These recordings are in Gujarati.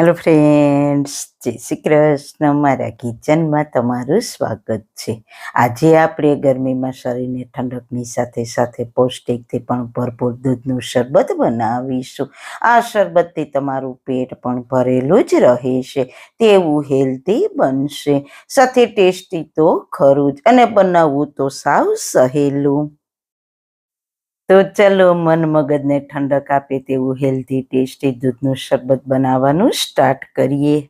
હેલો ફ્રેન્ડ્સ જય શ્રી કૃષ્ણ. મારા કિચનમાં તમારું સ્વાગત છે. આજે આપણે ગરમીમાં શરીરને ઠંડકની સાથે સાથે પૌષ્ટિકથી પણ ભરપૂર દૂધનું શરબત બનાવીશું. આ શરબતથી તમારું પેટ પણ ભરેલું જ રહેશે, તેવું હેલ્ધી બનશે. સાથે ટેસ્ટી તો ખરું જ, અને બનાવવું તો સાવ સહેલું. તો ચલો મન મગજને ઠંડક આપે તેવું હેલ્ધી ટેસ્ટી દૂધનું શરબત બનાવવાનું સ્ટાર્ટ કરીએ.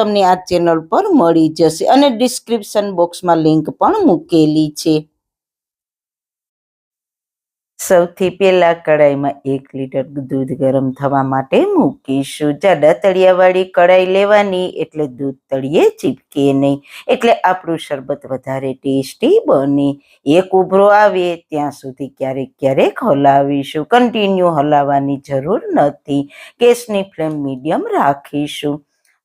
તમને આ ચેનલ પર મળી જશે અને ડિસ્ક્રિપ્શન બોક્સમાં લિંક પણ મૂકેલી છે. સૌથી પહેલા કડાઈમાં એક લીટર દૂધ ગરમ થવા માટે મૂકીશું. જાડા તળિયાવાળી કડાઈ લેવાની એટલે દૂધ તળિયે ચીપકે નહીં. એટલે આપણું શરબત વધારે ટેસ્ટી બને. એક ઉભરો આવે ત્યાં સુધી ક્યારેક ક્યારેક હલાવીશું. કન્ટિન્યુ હલાવવાની જરૂર નથી. ગેસની ફ્લેમ મીડિયમ રાખીશું.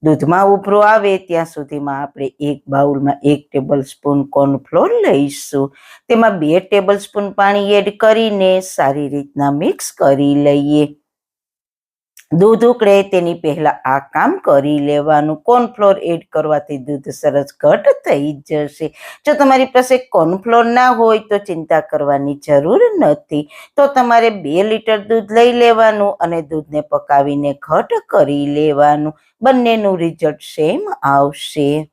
દૂધમાં ઉભરો આવે ત્યાં સુધીમાં આપણે એક બાઉલમાં એક ટેબલ સ્પૂન કોર્નફ્લોર લઈશું. તેમાં બે ટેબલ સ્પૂન પાણી એડ કરીને સારી રીતના મિક્સ કરી લઈએ. દૂધ ઉકળે તેની પહેલા આ કામ કરી લેવાનું. કોર્નફ્લોર એડ કરવાથી દૂધ સરસ ઘટ થઈ જશે. જો તમારી પાસે કોર્નફ્લોર ના હોય તો ચિંતા કરવાની જરૂર નથી. તો તમારે બે લીટર દૂધ લઈ લેવાનું અને દૂધને પકાવીને ઘટ કરી લેવાનું. બંનેનું રિઝલ્ટ સેમ આવશે.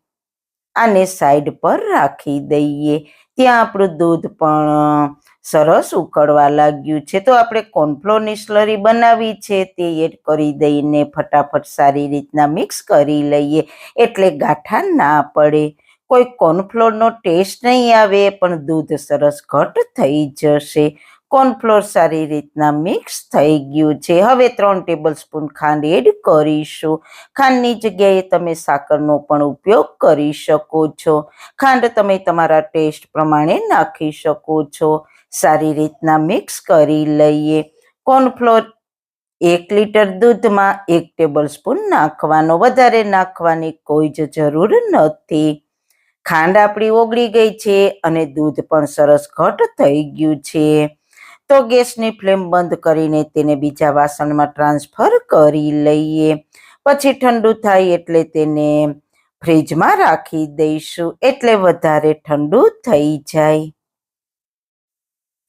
આને સાઈડ પર રાખી દઈએ. ત્યાં આપણું દૂધ પણ સરસ ઉકળવા લાગ્યું છે. તો આપણે કોર્નફ્લોરની સ્લરી બનાવી છે. તે એડ કરી દઈને ફટાફટ સારી રીતના મિક્સ કરી લઈએ એટલે ગાંઠા ના પડે. કોઈ કોર્નફ્લોરનો ટેસ્ટ નહીં આવે પણ દૂધ સરસ ઘટ થઈ જશે. કોર્નફ્લોર સારી રીતના મિક્સ થઈ ગયું છે. હવે ત્રણ ટેબલ સ્પૂન ખાંડ એડ કરીશું. ખાંડની જગ્યાએ તમે સાકરનો પણ ઉપયોગ કરી શકો છો. ખાંડ તમે તમારા ટેસ્ટ પ્રમાણે નાખી શકો છો. સારી રીતના મિક્સ કરી લઈએ. કોર્નફ્લોર એક લીટર દૂધમાં એક ટેબલ સ્પૂન નાખવાનો. વધારે નાખવાની કોઈ જ જરૂર નથી. ખાંડ આપણી ઓગળી ગઈ છે અને દૂધ પણ સરસ ઘટ થઈ ગયું છે. તો ગેસની ફ્લેમ બંધ કરીને તેને બીજા વાસણમાં ટ્રાન્સફર કરી લઈએ. પછી ઠંડુ થાય એટલે તેને ફ્રીજમાં રાખી દઈશું. એટલે વધારે ઠંડુ થઈ જાય.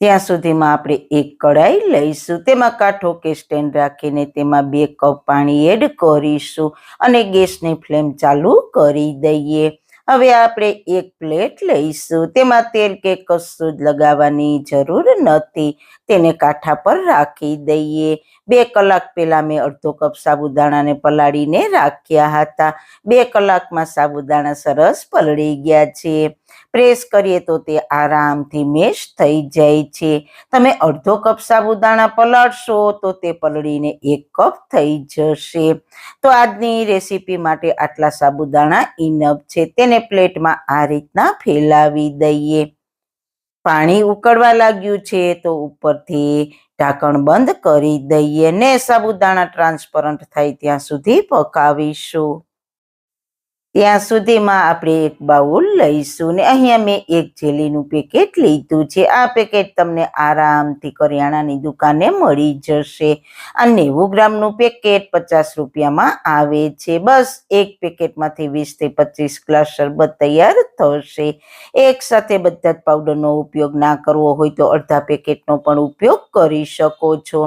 ત્યાં સુધીમાં આપણે એક કઢાઈ લઈશું. તેમાં કાંઠો કે સ્ટેન્ડ રાખીને તેમાં બે કપ પાણી એડ કરીશું અને ગેસની ફ્લેમ ચાલુ કરી દઈએ. હવે આપણે એક પ્લેટ લઈશું. તેમાં તેલ કે કશું જ લગાવવાની જરૂર નથી. તેને કાંઠા પર રાખી દઈએ. બે કલાક પહેલાં મેં અડધો કપ સાબુદાણાને પલાળીને રાખ્યા હતા. બે કલાકમાં સાબુદાણા સરસ પલળી ગયા છે. પ્રેસ કરીએ તો તે આરામથી મેશ થઈ જાય છે. તમે અડધો કપ સાબુદાણા પલાળશો તો તે પલળીને એક કપ થઈ જશે. તો આજની રેસીપી માટે આટલા સાબુદાણા ઇનફ છે. તેને પ્લેટમાં આ રીતના ફેલાવી દઈએ. પાણી ઉકળવા લાગ્યું છે, તો ઉપરથી ઢાંકણ બંધ કરી દઈએ ને સાબુદાણા ટ્રાન્સપરન્ટ થાય ત્યાં સુધી પકાવીશું. ત્યાં સુધીમાં આપણે એક બાઉલ લઈશું ને અહીંયા મેં એક જેલીનું પેકેટ લીધું છે. આ પેકેટ તમને આરામથી કરિયાણાની દુકાને મળી જશે. આ નેવું ગ્રામનું પેકેટ પચાસ રૂપિયામાં આવે છે. બસ એક પેકેટમાંથી વીસથી પચીસ ગ્લાસ શરબત તૈયાર થશે. એક સાથે બધા જ પાવડરનો ઉપયોગ ના કરવો હોય તો અડધા પેકેટનો પણ ઉપયોગ કરી શકો છો.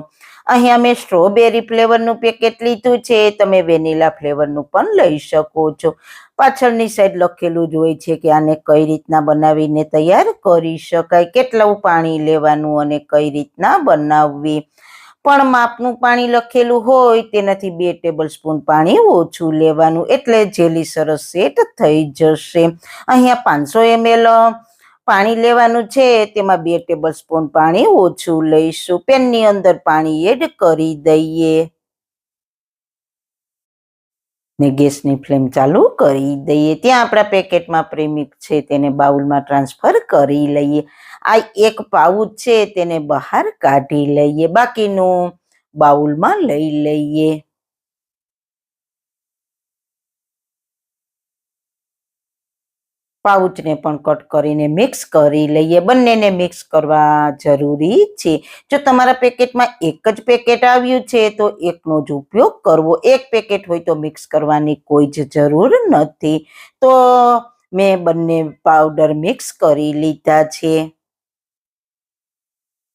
અહીંયા મેં સ્ટ્રોબેરી ફ્લેવરનું પેકેટ લીધું છે, તમે વેનીલા ફ્લેવરનું પણ લઈ શકો છો. પાછળની સાઈડ લખેલું જ હોય છે કે આને કઈ રીતના બનાવીને તૈયાર કરી શકાય, કેટલું પાણી લેવાનું અને કઈ રીતના બનાવવી. પણ માપનું પાણી લખેલું હોય, તેનાથી બે ટેબલ સ્પૂન પાણી ઓછું લેવાનું, એટલે જેલી સરસ સેટ થઈ જશે. અહીંયા પાંચસો એમએલ પાણી લેવાનું છે, તેમાં બે ટેબલ સ્પૂન પાણી ઓછું લઈશું. પેનની અંદર પાણી એડ કરી દઈએ. ને ગેસની ફ્લેમ ચાલુ કરી દઈએ. ત્યાં આપણા પેકેટમાં પ્રેમિક છે, તેને બાઉલમાં ટ્રાન્સફર કરી લઈએ. આ એક પાઉચ છે, તેને બહાર કાઢી લઈએ. બાકીનું બાઉલમાં લઈ લઈએ. પાઉચને પણ કટ કરીને મિક્સ કરી લઈએ. બંનેને મિક્સ કરવા જરૂરી છે. જો તમારા પેકેટમાં એક જ પેકેટ આવ્યું છે, તો એકનો જ ઉપયોગ કરવો. એક પેકેટ હોય તો મિક્સ કરવાની કોઈ જ જરૂર નથી. તો મેં બંને પાવડર મિક્સ કરી લીધા છે.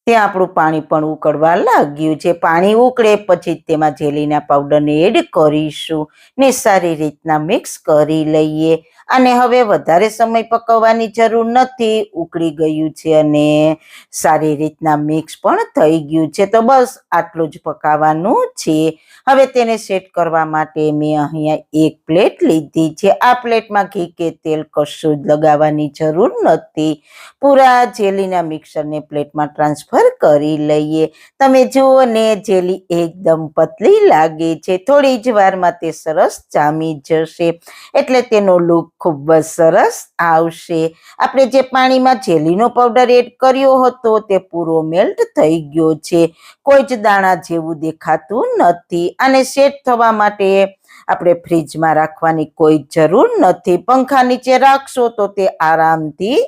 ત્યાં આપણું પાણી પણ ઉકળવા લાગ્યું છે. પાણી ઉકળે પછી તેમાં જેલીના પાવડરને એડ કરીશું ને સારી રીતના મિક્સ કરી લઈએ. અને હવે વધારે સમય પકવવાની જરૂર નથી, ઉકળી ગયું છે અને સારી રીતના મિક્સ પણ થઈ ગયું છે. તો બસ આટલું જ પકાવવાનું છે. હવે તેને સેટ કરવા માટે મેં અહીંયા એક પ્લેટ લીધી છે. આ પ્લેટમાં ઘી કે તેલ કશું જ લગાવવાની જરૂર નથી. પૂરા જેલીના મિક્સરને પ્લેટમાં ટ્રાન્સફર કરી લઈએ. તમે જુઓ ને, જેલી એકદમ પતલી લાગે છે. થોડી જ વારમાં તે સરસ જામી જશે. એટલે તેનો લુક ખૂબ જ સરસ આવશે. આપણે જે પાણીમાં જેલીનો પાવડર એડ કર્યો હતો તે પૂરો મેલ્ટ થઈ ગયો છે. કોઈ જ દાણા જેવું દેખાતું નથી અને સેટ થવા માટે આપણે ફ્રીજમાં રાખવાની કોઈ જરૂર નથી. પંખા નીચે રાખશો તો તે આરામથી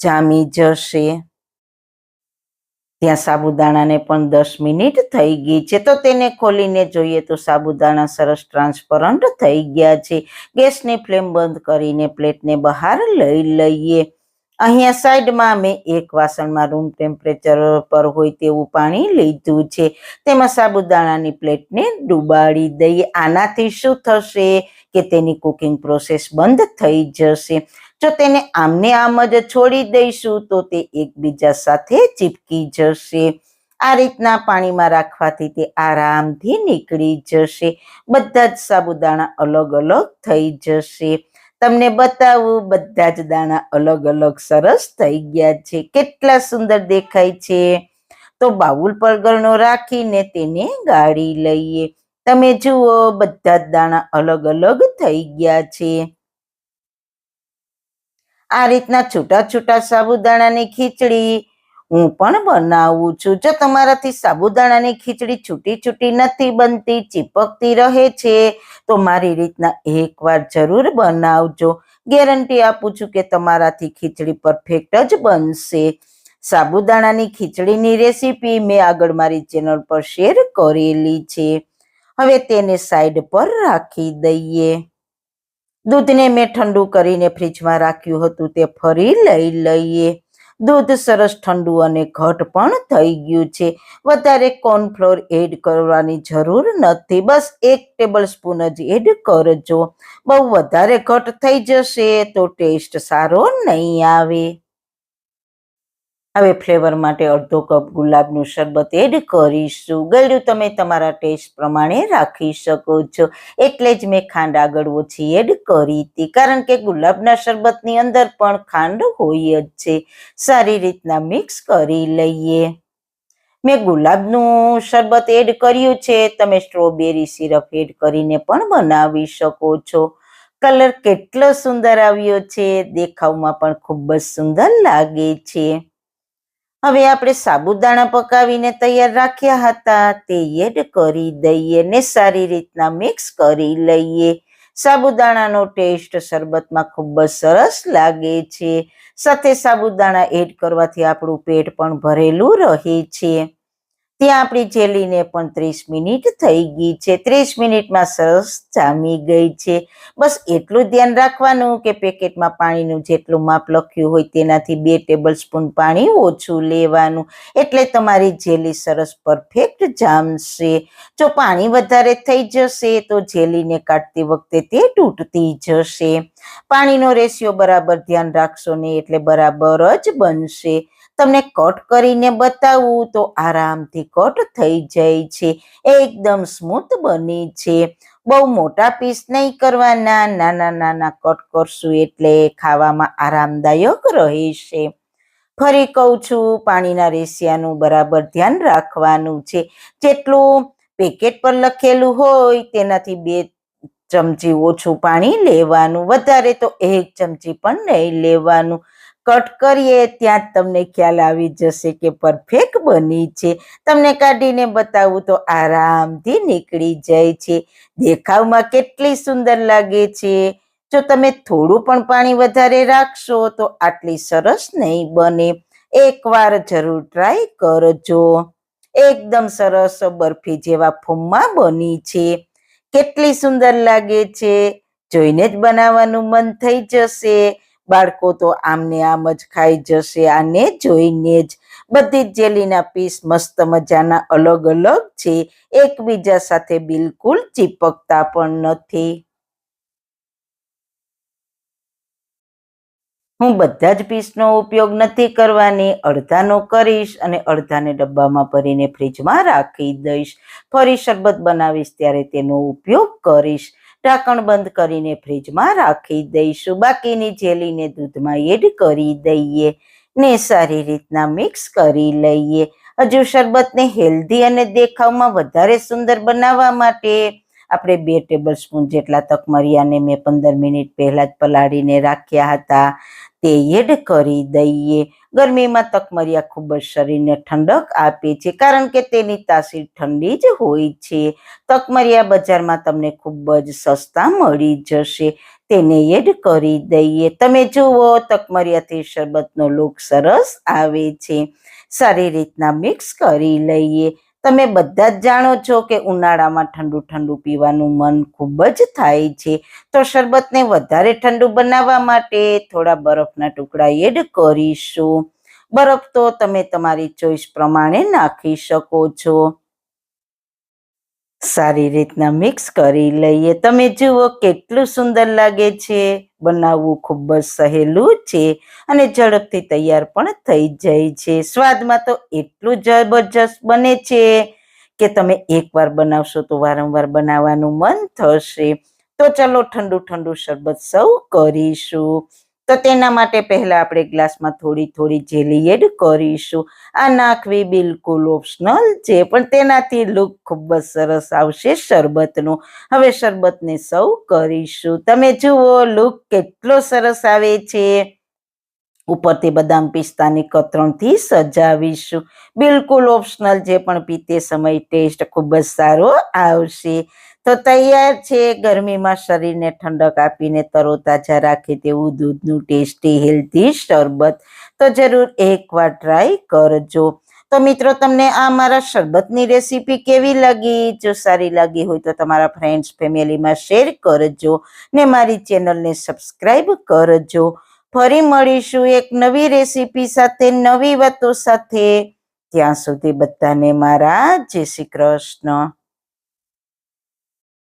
જામી જશે. ત્યાં સાબુદાણાને પણ દસ મિનિટ થઈ ગઈ છે. તો તેને ખોલીને જોઈએ તો સાબુદાણા સરસ ટ્રાન્સપરન્ટ થઈ ગયા છે. ગેસની ફ્લેમ બંધ કરીને પ્લેટને બહાર લઈ લઈએ. અહીંયા સાઈડમાં મેં એક વાસણમાં રૂમ ટેમ્પરેચર પર હોય તેવું પાણી લીધું છે. તેમાં સાબુદાણાની પ્લેટને ડુબાડી દઈએ. આનાથી શું થશે કે તેની કુકિંગ પ્રોસેસ બંધ થઈ જશે. જો તેને આમને આમ જ છોડી દઈશું તો તે એકબીજા સાથે ચીપકી જશે. આ રીતના પાણીમાં રાખવાથી તે આરામથી નીકળી જશે. બધા જ સાબુદાણા અલગ અલગ થઈ જશે. તમને બતાવું, બધા જ દાણા અલગ અલગ સરસ થઈ ગયા છે. કેટલા સુંદર દેખાય છે. તો બાઉલ પર ગરણો રાખીને તેને ગાળી લઈએ. તમે જુઓ, બધા જ દાણા અલગ અલગ થઈ ગયા છે. આ રીતના છૂટા છૂટા સાબુદાણાની ખીચડી હું પણ બનાવું છું. જો તમારાથી સાબુદાણાની ખીચડી છૂટી છૂટી નથી બનતી, ચીપકતી રહે છે, તો મારી રીતના એકવાર જરૂર બનાવજો. ગેરંટી આપું છું કે તમારાથી ખીચડી પરફેક્ટ જ બનશે. સાબુદાણાની ખીચડીની રેસીપી મેં આગળ મારી ચેનલ પર શેર કરેલી છે. હવે તેને સાઈડ પર રાખી દઈએ. દૂધને મેં ઠંડુ કરીને ફ્રીજમાં રાખ્યું હતું, તે ફરી લઈ લઈએ. દૂધ સરસ ઠંડુ અને ઘટ પણ થઈ ગયું છે. વધારે કોર્નફ્લોર એડ કરવાની જરૂર નથી. બસ એક ટેબલ સ્પૂન જ એડ કરજો. બહુ વધારે ઘટ થઈ જશે તો ટેસ્ટ સારો નહીં આવે. હવે ફ્લેવર માટે અડધો કપ ગુલાબનું શરબત એડ કરીશું. ગળ્યું તમે તમારા ટેસ્ટ પ્રમાણે રાખી શકો છો. એટલે જ મેં ખાંડ આગળ ઓછી એડ કરી હતી. કારણ કે ગુલાબના શરબતની અંદર પણ ખાંડ હોય જ છે. સારી રીતના મિક્સ કરી લઈએ. મેં ગુલાબનું શરબત એડ કર્યું છે. તમે સ્ટ્રોબેરી સિરપ એડ કરીને પણ બનાવી શકો છો. કલર કેટલો સુંદર આવ્યો છે. દેખાવમાં પણ ખૂબ જ સુંદર લાગે છે. હવે આપણે સાબુદાણા પકાવીને તૈયાર રાખ્યા હતા. તે એડ કરી દઈએ ને સારી રીતના મિક્સ કરી લઈએ. સાબુદાણાનો ટેસ્ટ શરબતમાં ખૂબ જ સરસ લાગે છે. સાથે સાબુદાણા એડ કરવાથી આપણું પેટ પણ ભરેલું રહે છે. ત્યાં આપણી જેલીને પણ ત્રીસ મિનિટ થઈ ગઈ છે. ત્રીસ મિનિટમાં સરસ જામી ગઈ છે. બસ એટલું ધ્યાન રાખવાનું કે પેકેટમાં પાણીનું જેટલું માપ લખ્યું હોય તેનાથી બે ટેબલ સ્પૂન પાણી ઓછું લેવાનું. એટલે તમારી જેલી સરસ પરફેક્ટ જામશે. જો પાણી વધારે થઈ જશે તો જેલીને કાઢતી વખતે તે તૂટતી જશે. પાણીનો રેશિયો બરાબર ધ્યાન રાખશો ને એટલે બરાબર જ બનશે. તમને કટ કરીને બતાવું તો આરામથી કટ થઈ જાય છે. એકદમ સ્મૂથ બને છે. બહુ મોટા પીસ નહીં કરવાના, નાના નાના કટ કરશું એટલે ખાવામાં આરામદાયક રહેશે. ફરી કહું છું, પાણીના રેસિયાનું બરાબર ધ્યાન રાખવાનું છે. જેટલું પેકેટ પર લખેલું હોય તેનાથી બે ચમચી ઓછું પાણી લેવાનું. વધારે તો એક ચમચી પણ નહીં લેવાનું. કટ કરીએ, ત્યાં જ તમને ખ્યાલ આવી જશે કે પરફેક્ટ બની છે. તમને કાઢીને બતાવું તો આરામથી નીકળી જાય છે. દેખાવમાં કેટલી સુંદર લાગે છે. જો તમે થોડું પણ પાણી વધારે રાખશો તો આટલી સરસ નહીં બને. એકવાર જરૂર ટ્રાય કરજો. એકદમ સરસ બરફી જેવા ફૂમમાં બની છે. કેટલી સુંદર લાગે છે. જોઈને જ બનાવવાનું મન થઈ જશે. બાળકો તો આમને આમ જ ખાઈ જશે, આને જોઈને જ બધી જ જેલીના પીસ મસ્ત મજાના અલગ અલગ છે, એકબીજા સાથે બિલકુલ ચીપકતા પણ નથી. હું બધા જ પીસનો ઉપયોગ નથી કરવાની, અડધાનો કરીશ અને અડધાને ડબ્બામાં ભરીને ફ્રીજમાં રાખી દઈશ. ફરી શરબત બનાવીશ ત્યારે તેનો ઉપયોગ કરીશ. ઢાંકણ બંધ કરીને ફ્રીજમાં રાખી દઈશું. બાકીની જેલીને દૂધમાં એડ કરી દઈએ ને સારી રીતના મિક્સ કરી લઈએ. હજુ શરબતને હેલ્ધી અને દેખાવમાં વધારે સુંદર બનાવવા માટે આપણે બે ટેબલ સ્પૂન જેટલા તકમરિયાને મેં પંદર મિનિટ પહેલા જ પલાળીને રાખ્યા હતા. તે એડ કરી દઈએ. ગરમીમાં તકમરિયા ખૂબ જ શરીરને ઠંડક આપે છે, કારણ કે તેની તાસીર ઠંડી જ હોય છે. તકમરિયા બજારમાં તમને ખૂબ જ સસ્તા મળી જશે. તેને એડ કરી દઈએ. તમે જુઓ, તકમરિયાથી શરબતનો લુક સરસ આવે છે. સારી રીતના મિક્સ કરી લઈએ. તમે બધા જ જાણો છો કે ઉનાળામાં ઠંડુ ઠંડુ પીવાનું મન ખૂબ જ થાય છે. તો શરબતને વધારે ઠંડુ બનાવવા માટે થોડા બરફના ટુકડા એડ કરીશું. બરફ તો તમે તમારી ચોઈસ પ્રમાણે નાખી શકો છો. સારી રીતના મિક્સ કરી લઈએ. તમે જુઓ કેટલું સુંદર લાગે છે. બનાવવું ખૂબ જ સહેલું છે અને ઝડપથી તૈયાર પણ થઈ જાય છે. સ્વાદમાં તો એટલું જબરજસ્ત બને છે કે તમે એકવાર બનાવશો તો વારંવાર બનાવવાનું મન થશે. તો ચલો ઠંડુ ઠંડુ શરબત સૌ કરીશું. તો તેના માટે પહેલા આપણે ગ્લાસમાં થોડી થોડી જેલી એડ કરીશું. આ નાખવી બિલકુલ ઓપ્શનલ છે, પણ તેનાથી લુક ખૂબ જ સરસ આવશે શરબતનો. હવે શરબતને સૌ કરીશું. તમે જુઓ, લુક કેટલો સરસ આવે છે. ઉપરથી બદામ પિસ્તાની કતરણથી સજાવીશું. બિલકુલ ઓપ્શનલ જે પણ પીતે સમય ટેસ્ટ ખૂબ જ સારો આવશે. તો તૈયાર છે ગરમીમાં શરીરને ઠંડક આપીને તરોતાજા રાખે તેવું દૂધનું ટેસ્ટી, હેલ્ધી શરબત. તો જરૂર એકવાર ટ્રાય કરજો. તો મિત્રો, તમને આ મારા શરબતની રેસીપી કેવી લાગી? જો સારી લાગી હોય તો તમારા ફ્રેન્ડ્સ ફેમિલીમાં શેર કરજો ને મારી ચેનલને સબસ્ક્રાઈબ કરજો. ફરી મળીશું એક નવી રેસીપી સાથે, નવી વાતો સાથે. ત્યાં સુધી બધાને મારા જય શ્રી કૃષ્ણ.